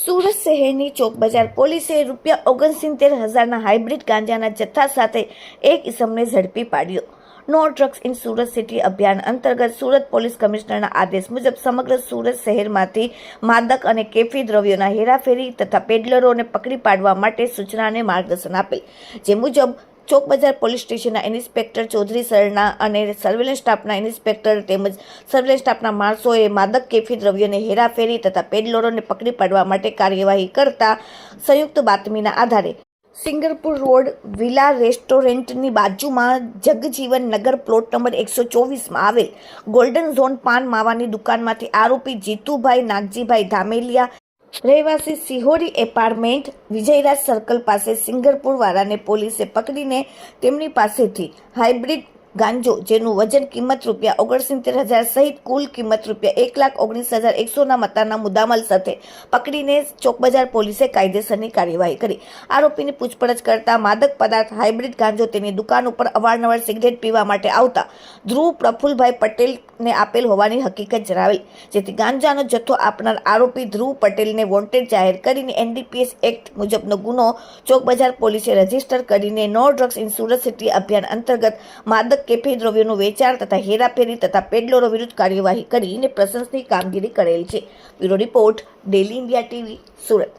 સુરત શહેરની ચોક બજાર પોલીસે રૂપિયા ઓગણસિત્તેર હજારના હાઇબ્રિડ ગાંજાના જથ્થા સાથે એક ઇસમને ઝડપી પાડ્યો. No drugs in Surat city અભિયાન અંતર્ગત સુરત પોલીસ કમિશનરના આદેશ મુજબ સમગ્ર સુરત શહેરમાંથી માદક અને કેફી દ્રવ્યોના હેરાફેરી તથા પેડલરોને પકડી પાડવા માટે સૂચના અને માર્ગદર્શન આપેલ. જે મુજબ ચોક બજાર પોલીસ સ્ટેશનના ઇન્સ્પેક્ટર ચૌધરી સરના અને સર્વેલન્સ સ્ટાફના ઇન્સ્પેક્ટર તેમજ સર્વેલન્સ સ્ટાફના માણસોએ માદક કેફી દ્રવ્યોને હેરાફેરી તથા પેડલોરોને પકડી પાડવા માટે કાર્યવાહી કરતા સંયુક્ત બાતમીના આધારે સિંગરપુર રોડ વિલા રેસ્ટોરન્ટની બાજુમાં જગજીવન નગર પ્લોટ નંબર એકસો ચોવીસમાં આવેલ ગોલ્ડન ઝોન પાન માવાની દુકાનમાંથી આરોપી જીતુભાઈ નાગજીભાઈ ધામેલિયા રહેવાસી સિહોરી એપાર્ટમેન્ટ વિજયરાજ સર્કલ પાસે સિંગરપુર વાળાને પોલીસે પકડીને તેમની પાસેથી હાઇબ્રિડ ગાંજો, જેનું વજન કિંમત રૂપિયા ઓગણસિત્તેર હજાર સહિત કુલ કિંમત રૂપિયા એક લાખ ઓગણીસ હજાર એકસોના મતાના મુદ્દામાલ સાથે પકડીને ચોકબજાર પોલીસે કાયદેસરની કાર્યવાહી કરી. આરોપીની પૂછપરછ કરતા માદક પદાર્થ હાઇબ્રિડ ગાંજો તેની દુકાન ઉપર અવારનવાર સિગરેટ પીવા માટે આવતા ધ્રુવ પ્રફુલભાઈ પટેલને આપેલ હોવાની હકીકત જણાવેલ, જેથી ગાંજાનો જથ્થો આપનાર આરોપી ધ્રુવ પટેલને વોન્ટેડ જાહેર કરીને એનડીપીએસ એક્ટ મુજબનો ગુનો ચોકબજાર પોલીસે રજિસ્ટર કરીને નો ડ્રગ્સ ઇન્સ્યુરન્સ સિટી અભિયાન અંતર્ગત માદક કેફી દ્રવ્યોનું વેચાણ તથા હેરાફેરી તથા પેડલરો વિરુદ્ધ કાર્યવાહી કરીને પ્રશંસનીય કામગીરી કરેલ છે. Bureau report, daily India TV, Surat.